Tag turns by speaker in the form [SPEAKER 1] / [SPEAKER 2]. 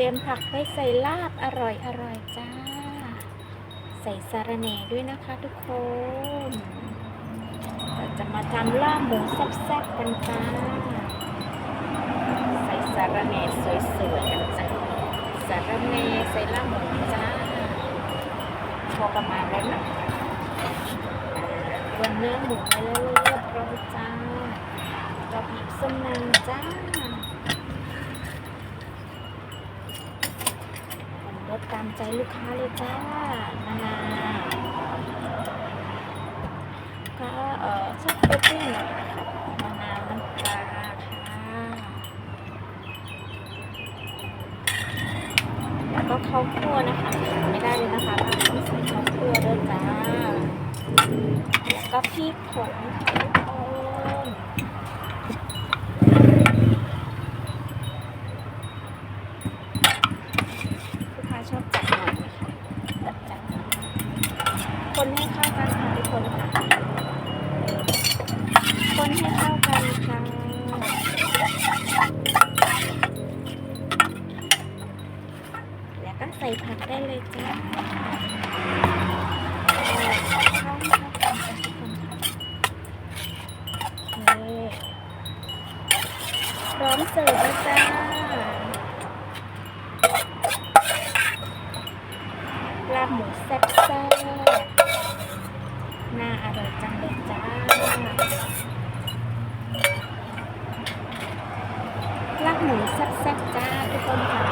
[SPEAKER 1] เตรียมผักไว้ใส่ลาบอร่อยอร่อยจ้า ใส่สาระแหน่ด้วยนะคะทุกคนเราจะมาทำลาบหมูแซ่บๆกันจ้า ใส่สาระแหน่สวยๆกันจ้าสาระแหน่ใส่ลาบหมูจ้าพอประมาณแล้วนะรวนเนื้อหมูไปแล้วเรียบร้อยจ้าเราบีบส้มนางจ้ารส ตามใจลูกค้าเลยจ้ามะนาวก็เออชอบเปรี้ยวหน่อยนะคะมะนาวน้ำปลาค่ะแล้วก็ข้าวคั่วนะคะไม่ได้เลยนะคะต้องใส่ข้าวคั่วด้วยจ้าแล้วก็พริกผงค่ะทุกคนลูกค้าชอบจัดหน่อยนะคะจัดจัด คนให้เข้ากันค่ะทุกคนค่ะคนให้เข้ากันค่ะแล้วก็ใส่ผักได้เลยจ้าให้เข้ากันค่ะทุกคนค่ะโอเคพร้อมเสิร์ฟแล้วจ้า ลาบหมูแซ่บๆน่าอร่อยจังเลยจ้า ลาบหมูแซ่บๆจ้าทุกคนค่ะ